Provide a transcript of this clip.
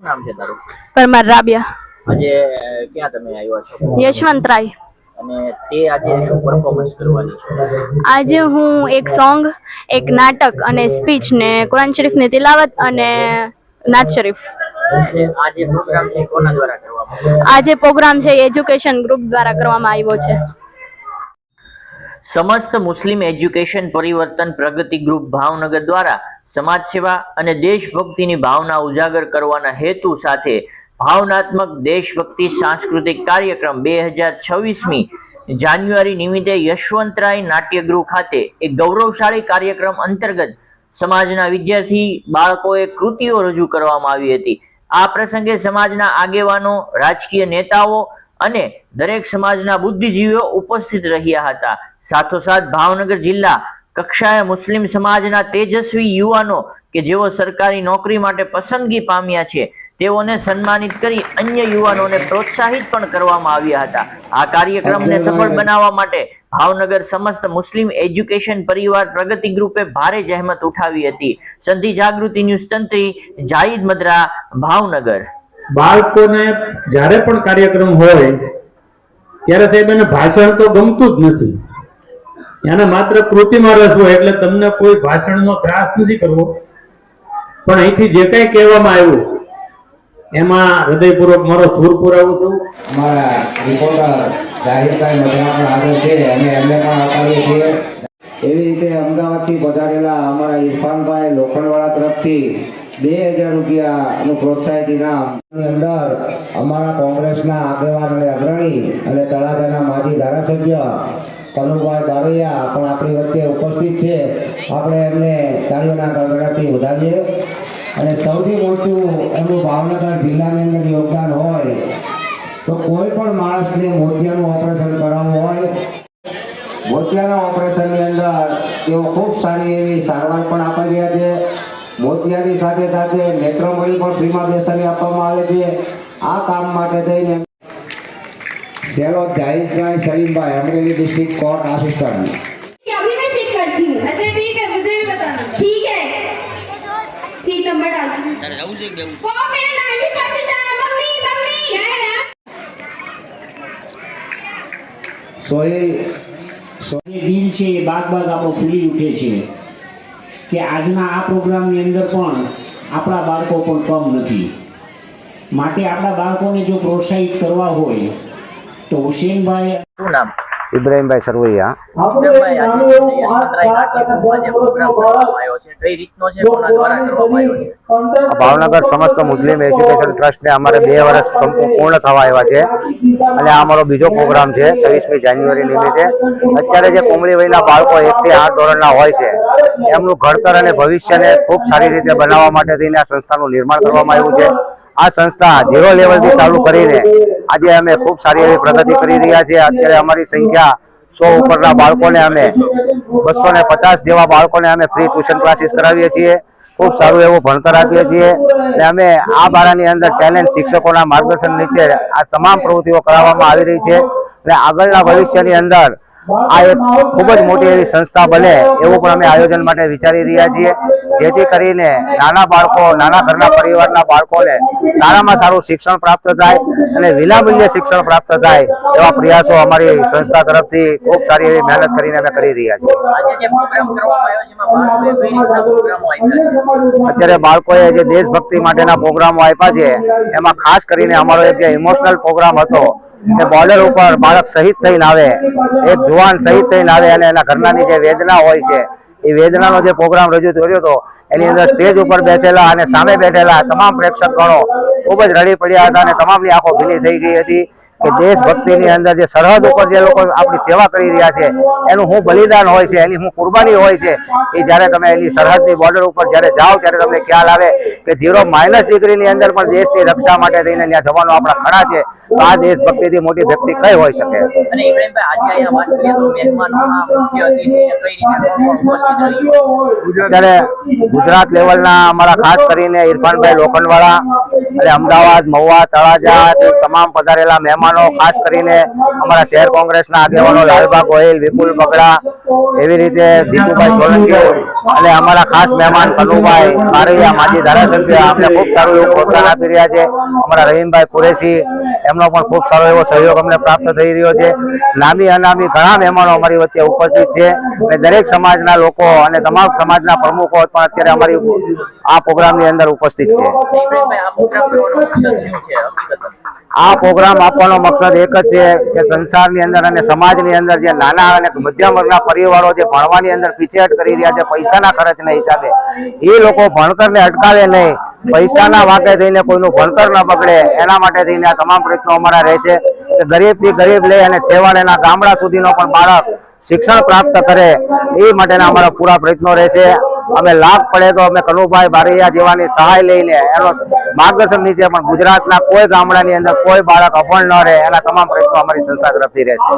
શું નામ છે તારું? પરમાર રાબિયા. આજે ક્યાં તમે આવ્યા છો? યશવંતરાય. અને તે આજે શું પરફોર્મન્સ કરવાની છે? આજે હું એક સોંગ એક નાટક અને સ્પીચ ને કુરાન શરીફની તિલાવત અને નાત શરીફ. આજે પ્રોગ્રામ છે કોના દ્વારા કરવામાં આજે પ્રોગ્રામ છે એજ્યુકેશન ગ્રુપ દ્વારા કરવામાં આવ્યો છે. સમસ્ત મુસ્લિમ એજ્યુકેશન પરિવર્તન પ્રગતિ ગ્રુપ ભાવનગર દ્વારા સમાજ સેવા અને દેશભક્તિની ભાવના ઉજાગર કરવાના હેતુ સાથે ભાવનાત્મક દેશભક્તિ સાંસ્કૃતિક કાર્યક્રમ બે હજાર છવ્વીસમી જાન્યુઆરી નિમિત્તે યશવંતરાય નાટ્યગૃહ ખાતે એક ગૌરવશાળી કાર્યક્રમ અંતર્ગત સમાજના વિદ્યાર્થી, બાળકોએ કૃતિઓ રજૂ કરવામાં આવી હતી. આ પ્રસંગે સમાજના આગેવાનો, રાજકીય નેતાઓ અને દરેક સમાજના બુદ્ધિજીવીઓ ઉપસ્થિત રહ્યા હતા. સાથોસાથ ભાવનગર જિલ્લા કક્ષાએ મુસ્લિમ સમાજના તેજસ્વી યુવાનો કે જેઓ સરકારી નોકરી માટે પસંદગી પામ્યા છે તેઓને સન્માનિત કરી અન્ય યુવાનોને પ્રોત્સાહિત પણ કરવામાં આવ્યા હતા. આ કાર્યક્રમને સફળ બનાવવા માટે ભાવનગર સમસ્ત મુસ્લિમ એજ્યુકેશન પરિવાર પ્રગતિ ગ્રુપે ભારે જહેમત ઉઠાવી હતી. સંધિ જાગૃતિ ન્યૂઝ તંત્રી જાહિદ મદ્રા ભાવનગર. બાળકોને જ્યારે પણ કાર્યક્રમ હોય ત્યારે સાહેબ એને ભાષણ તો ગમતું જ નથી. એને માત્ર કૃતિમાં રસ એટલે તમને કોઈ ભાષણનો ત્રાસ નથી કરવો. પણ અહીંથી જે કંઈ કહેવામાં આવ્યું, એમાં હૃદયપૂર્વક મારો સૂર પુરાવું છું. અમારા રિપોર્ટર જાહિરભાઈ મધરા પણ હાજર છે, અને એમને પણ આવકારીએ છીએ. એવી રીતે અમદાવાદથી પધારેલા અમારા ઇરફાનભાઈ લોખંડવાળા તરફથી બે હજાર રૂપિયાનું પ્રોત્સાહિત ઇનામ. અંદર અમારા કોંગ્રેસના આગેવાન અને અગ્રણી અને તળાજાના માજી ધારાસભ્ય કનુભાઈ બારૈયા પણ આપણી વચ્ચે ઉપસ્થિત છે. આપણે એમને તાળીઓના ગણગણાટથી વધાવીએ. અને સૌથી મોટું એમનું ભાવનગર જિલ્લાની અંદર યોગદાન હોય, તો કોઈ પણ માણસને મોતિયાનું ઓપરેશન કરાવવું હોય, મોતિયાના ઓપરેશનની અંદર તેઓ ખૂબ સારી એવી સારવાર પણ આપી રહ્યા છે. મોતિયાની સાથે સાથે નેત્રમણી પણ ફ્રીમાં બેસાડી આપવામાં આવે છે. આ કામ માટે થઈને સેલો Jahidbhai Salimbhai Amreli district court assistant कि अभी मैं चेक करती हूँ अच्छा ठीक है मुझे भी बताना ठीक है सीट नंबर डालती हूँ वो मेरा नाइन्टी परसेंट आया मम्मी मम्मी क्या है ना સોહેલ જે દિલ છે એ બાગ બાગ આપણો ફૂલી ઉઠે છે કે આજના આ પ્રોગ્રામની અંદર પણ આપણા બાળકો પણ કમ નથી માટે આપણા બાળકોને જો પ્રોત્સાહિત કરવા હોય તો હુસેનભાઈ શું નામ? ઇબ્રાહીમભાઈ સરવૈયા. ભાવનગર સમસ્ત મુસ્લિમ એજ્યુકેશન ટ્રસ્ટને અમારે બે વર્ષ પૂર્ણ થવા આવ્યા છે. અને આ અમારો બીજો પ્રોગ્રામ છે છવ્વીસમી જાન્યુઆરી નિમિત્તે. અત્યારે જે કોમળી વયના બાળકો એકથી આઠ ધોરણના હોય છે એમનું ઘડતર અને ભવિષ્યને ખૂબ સારી રીતે બનાવવા માટે થઈને આ સંસ્થાનું નિર્માણ કરવામાં આવ્યું છે. આ સંસ્થા ઝીરો લેવલથી ચાલુ કરીને આજે અમે ખૂબ સારી એવી પ્રગતિ કરી રહ્યા છીએ. અત્યારે અમારી સંખ્યા સો ઉપરના બાળકોને અમે બસો ને પચાસ જેવા બાળકોને અમે ફ્રી ટ્યુશન ક્લાસીસ કરાવીએ છીએ. ખૂબ સારું એવું ભણતર આપીએ છીએ. અને અમે આ બારાની અંદર ટેલેન્ટ શિક્ષકોના માર્ગદર્શન નીચે આ તમામ પ્રવૃત્તિઓ કરાવવામાં આવી રહી છે. અને આગળના ભવિષ્યની અંદર આ એક ખૂબ જ મોટી એવી સંસ્થા બને એવું પણ અમે આયોજન માટે વિચારી રહ્યા છીએ. જેથી કરીને નાના બાળકો, નાના ઘરના પરિવારના બાળકોને સારામાં સારું શિક્ષણ પ્રાપ્ત થાય અને વિનામૂલ્ય શિક્ષણ પ્રાપ્ત થાય એવા પ્રયાસો અમારી સંસ્થા તરફથી ખૂબ સારી એવી મહેનત કરીને અમે કરી રહ્યા છીએ. અત્યારે બાળકોએ જે દેશભક્તિ માટેના પ્રોગ્રામો આપ્યા છે, એમાં ખાસ કરીને અમારો એક જે ઇમોશનલ પ્રોગ્રામ હતો કે બોર્ડર ઉપર બાળક શહીદ થઈને આવે એક જુવાન શહીદ થઈને આવે અને એના ઘરનાની જે વેદના હોય છે, એ વેદનાનો જે પ્રોગ્રામ રજૂ કર્યો હતો, એની અંદર સ્ટેજ ઉપર બેઠેલા અને સામે બેઠેલા તમામ પ્રેક્ષકગણો ખૂબ જ રડી પડ્યા હતા અને તમામની આંખો ભીની થઈ ગઈ હતી. કે દેશભક્તિની અંદર જે સરહદ ઉપર જે લોકો આપણી સેવા કરી રહ્યા છે એનું હું બલિદાન હોય છે એની હું કુરબાની હોય છે એ જ્યારે તમે એની સરહદની બોર્ડર ઉપર જ્યારે જાઓ ત્યારે તમને ખ્યાલ આવે કે ઝીરો માઇનસ ડિગ્રીની અંદર પણ દેશની રક્ષા માટે થઈને ત્યાં જવાનો આપણા ખડા છે તો આ દેશભક્તિથી મોટી વ્યક્તિ કઈ હોઈ શકે? ત્યારે ગુજરાત લેવલના અમારા ખાસ કરીને ઇરફાનભાઈ લોખંડવાળા અને અમદાવાદ મહુવા તળાજા તમામ પધારેલા મહેમાનો મહેમાનો ખાસ કરીને અમારા શહેર કોંગ્રેસના આગેવાનો લાલબા ગોહિલ વિપુલ બગડા, એવી રીતે દીપુભાઈ સોલંકી અને અમારા ખાસ મહેમાન કનુભાઈ મારૈયા માજી ધારાસભ્ય, અમને ખૂબ સારું એવું પ્રોત્સાહન આપી રહ્યા છે. અમારા રહીમભાઈ કુરેશી, એમનો પણ ખૂબ સારો એવો સહયોગ અમને પ્રાપ્ત થઈ રહ્યો છે. નામી અનામી ઘણા મહેમાનો અમારી વચ્ચે ઉપસ્થિત છે અને દરેક સમાજના લોકો અને તમામ સમાજના પ્રમુખો પણ અત્યારે અમારી આ પ્રોગ્રામની અંદર ઉપસ્થિત છે. આ પ્રોગ્રામ આપવાનો મકસદ એક જ છે કે સંસારની અંદર અને સમાજની અંદર જે નાના અને મધ્યમ વર્ગના પરિવારો જે ભણવાની અંદર પીછેહટ કરી રહ્યા છે, પૈસાના ખર્ચના હિસાબે. એ લોકો ભણતરને અટકાવે નહીં. પૈસાના વાંકે થઈને કોઈનું ભણતર ન બગડે. એના માટે થઈને આ તમામ પ્રયત્નો અમારા રહેશે કે ગરીબથી ગરીબ લઈ અને છેવાડેના ગામડા સુધીનો પણ બાળક શિક્ષણ પ્રાપ્ત કરે. એ માટેના અમારા પૂરા પ્રયત્નો રહેશે. અમે લાભ પડે તો અમે કનુભાઈ બારૈયા જેવાની સહાય લઈને એનો માર્ગદર્શન નીચે પણ ગુજરાતના કોઈ ગામડાની અંદર કોઈ બાળક અભણ ન રહે એના તમામ પ્રયત્નો અમારી સંસ્થા તરફથી રહેશે.